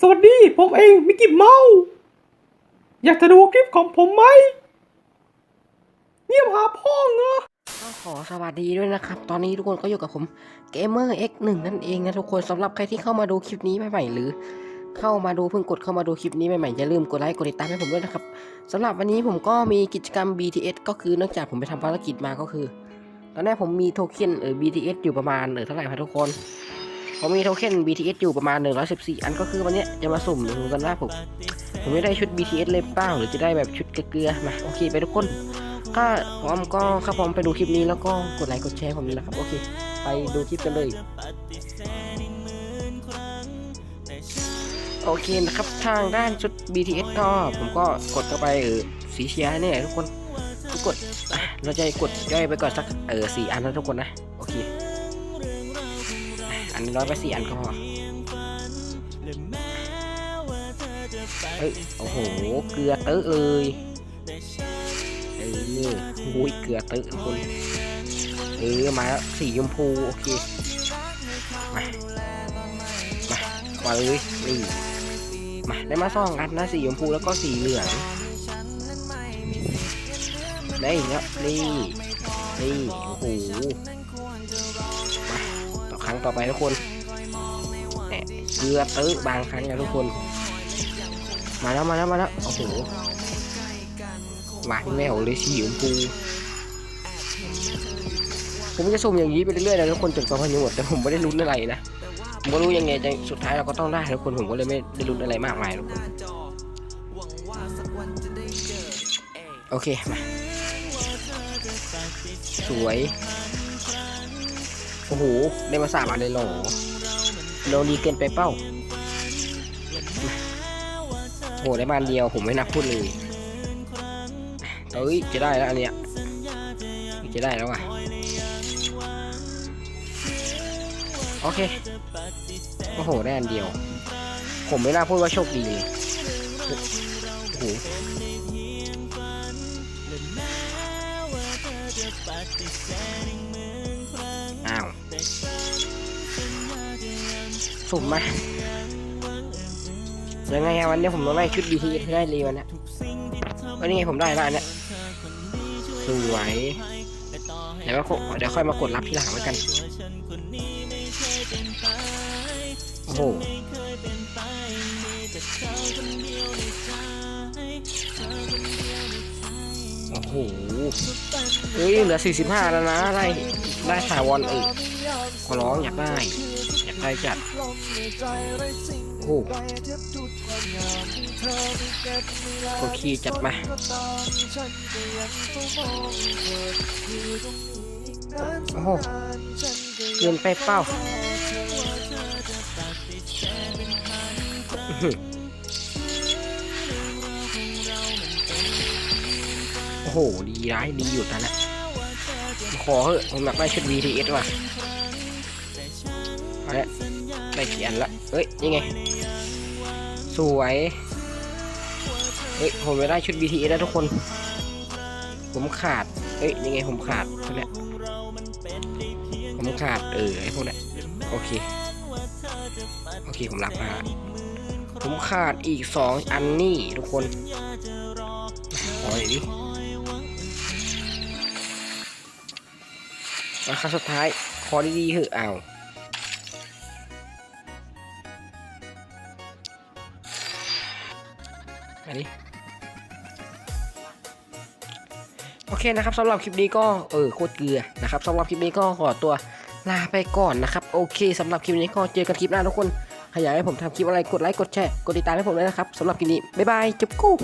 สวัสดี ผมเองมิกกี้เมา อยากจะดูคลิปของผมไหม เงียบหาพ่อเหรอก็ขอสวัสดีด้วยนะครับ ตอนนี้ทุกคนก็อยู่กับผม Gamer X1 นั่นเองนะทุกคนสำหรับใครที่เข้ามาดูคลิปนี้ใหม่ๆหรือ เข้ามาดูเพิ่งกดเข้ามาดูคลิปนี้ใหม่ๆอย่าลืมกดไลค์กดติดตามให้ผมด้วยนะครับสำหรับวันนี้ผมก็มีกิจกรรม BTS ก็คือเนื่องจากผมไปทำภารกิจมาก็คือ ตอนแรกผมมีโทเค็นเออ BTS อยู่ประมาณเออเท่าไหร่ครับทุกคน ผมมีโทเค็น BTS อยู่ประมาณ 114 อันก็คือวันนี้จะมาสุ่มดูกันว่าผมผมจะได้ชุด BTS เลยเปล่าหรือจะได้แบบชุดเกลือมาโอเคไปทุกคนถ้าพร้อมก็ครับพร้อมไปดูคลิปนี้แล้วก็กดไลค์กดแชร์ผมเลยนะครับโอเค ไปดูคลิปกันเลยโอเคนะครับทางด้านชุด BTS ก็ผมก็กดเข้าไปเออสีเชียร์เนี่ยทุกคนกดเราจะกดย่อยไปก่อนสักเออสี่อันนะทุกคนนะโอเค นนี้ร้อยไปสี่อันก็พอเอ้ยโอ้โห เกลือเตอะเลยเออโอ้ยเกลือเตอะทุกคนเออมาแล้วสีชมพูโอเค มา มามาเลยนี่มาได้มาสองอันนะสีชมพูแล้วก็สีเหลืองได้อีกแล้วนี่นี่โอ้โห รั้งต่อไปทุกคนเนี่ยเกลือเตอบางครั้งนะทุกคน มาแล้วมาแล้วมาแล้วโอ้โหหวานแหววเลยสีชมพูผมจะสุ่มอย่างนี้ไปเรื่อยๆนะทุกคนจนกว่ามันจะหมดแต่ผมไม่ได้ลุ้นอะไรนะผมก็รู้ยังไงจะสุดท้ายเราก็ต้องได้ทุกคนผมก็เลยไม่ได้ลุ้นอะไรมากมายทุกคนโอเคมาสวย โอ้โห ได้มาสามอันเลยเหรอเราดีเกินไปเป้าโอ้โห ได้มาอันเดียวผมไม่นับพูดเลยเอ้ย จะได้แล้วอันเนี้ย จะได้แล้วอะ โอเค โอ้โห ได้อันเดียว ผมไม่น่าพูดว่าโชคดีเลยโอ้โห สุ่มมายังไงวันนี้ผมต้องได้ชุด BTS ให้ได้เลยวันนี้วันนี้ไงผมได้ล้วอันเนี้ยสวยเดี๋ยวก็เดี๋ยวค่อยมากดรับทีหลังแล้วกัน โอ้โหโอ้โหเฮ้ยเหลือ 45 แล้วนะ ได้ ได้ถาวรเออขอร้องอยากได้ อยากได้จัดโอ้โหโอเคจัดมาโอ้โหเกินไปเป้าอื้อหือโอ้โห ดีร้ายดีอยู่ตอนนั้นขอเหอะผมอยากได้ชุด VTS ว่ะ เอาละได้กี่อันละเอ้ยยังไง สวย เฮ้ย ผมไม่ได้ชุด BTS แล้วทุกคน ผมขาดเอ้ย ยังไงผมขาดตัวเนี้ยผมขาด เออไอพวกเนี้ยโอเค โอเค ผมรับมา ผมขาดอีกสองอันนี่ทุกคนขอหน่อยดิราคาสุดท้าย ขอดีๆเถอะเอา อันนี้โอเคนะครับสำหรับคลิปนี้ก็เออโคตรเกลือนะครับสำหรับคลิปนี้ก็ขอตัวลาไปก่อนนะครับ โอเคสำหรับคลิปนี้ก็เจอกันคลิปหน้าทุกคนใครอยากให้ผมทำคลิปอะไรกดไลค์กดแชร์กดติดตามให้ผมด้วยนะครับสำหรับคลิปนี้บ๊ายบายจุ๊บกู้